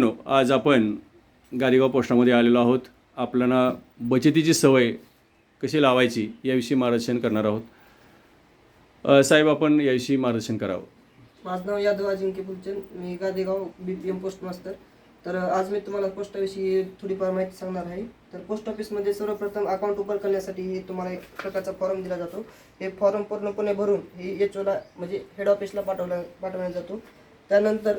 आज आपण गारेगाव पोस्टामध्ये आलेलो आहोत. आपल्याला बचतीची सवय कशी लावायची याविषयी मार्गदर्शन करणार आहोत. साहेब आपण याविषयी मार्गदर्शन करावं. माझं नाव यादव अजिंक्य फुलचंद मी Gadegaon B P M post master तर आज मी तुम्हाला पोस्टाविषयी थोडीफार माहिती सांगणार आहे. तर पोस्ट ऑफिसमध्ये सर्वप्रथम अकाउंट ओपन करण्यासाठी हे तुम्हाला एक प्रकारचा फॉर्म दिला जातो. हे फॉर्म पूर्णपणे भरून हे एच ओला म्हणजे हेड ऑफिसला पाठवला पाठवला जातो. त्यानंतर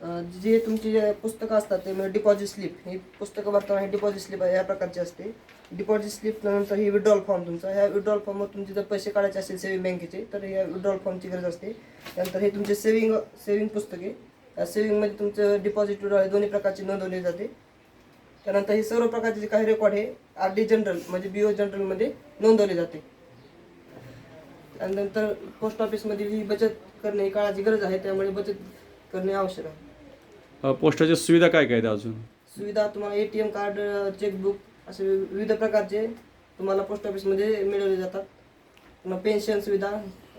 जे तुमची जे पुस्तकं असतात ते म्हणजे डिपॉझिट स्लिप ही पुस्तकं भरताना हे डिपॉझिट स्लिप या प्रकारची असते. डिपॉझिट स्लिप नंतर ही विड्रॉल फॉर्म तुमचा. ह्या विड्रॉल फॉर्मवर तुमचे जर पैसे काढायचे असेल सेविंग बँकेचे तर या विड्रॉल फॉर्मची गरज असते. त्यानंतर हे तुमचे सेव्हिंग सेव्हिंग पुस्तके. या सेविंगमध्ये तुमचं डिपॉझिट विड्रॉल दोन्ही प्रकारची नोंदवली जाते. त्यानंतर हे सर्व प्रकारचे जे काही रेकॉर्ड हे आर डी जनरल म्हणजे बी ओ जनरलमध्ये नोंदवले जाते. त्यानंतर पोस्ट ऑफिसमध्ये ही बचत करणे ही काळाची गरज आहे त्यामुळे बचत करणे आवश्यक आहे. अ, पोस्टाच्या सुविधा काय काय आहेत अजून? सुविधा तुम्हाला A T M card chequebook असे विविध प्रकारचे तुम्हाला पोस्ट ऑफिसमध्ये मिळवले जातात. पुन्हा पेन्शन सुविधा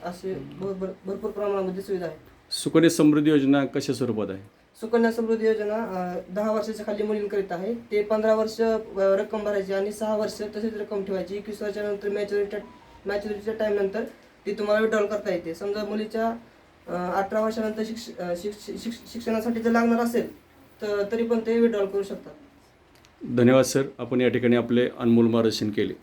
असे भर- भर- भरपूर प्रमाणामध्ये सुविधा आहेत. सुकन्या समृद्धी योजना कशा स्वरूपात आहे? सुकन्या समृद्धी योजना अं, दहा वर्षाच्या खाली मुलींकरिता आहे. ते पंधरा वर्ष अं, रक्कम भरायची आणि सहा वर्ष तशीच रक्कम ठेवायची. एकवीस वर्षानंतर मॅच्युरिटी मॅच्युरिटीच्या टाईम नंतर ती तुम्हाला विड्रॉल करता येते. समजा मुलीच्या अठरा वर्षानंतर शिक्ष शिक्ष- शिक्ष- शिक्षणासाठी जर लागणार असेल तर तरी पण ते विड्रॉल करू शकतात. धन्यवाद सर आपण या ठिकाणी आपले अनमोल मार्गदर्शन केले.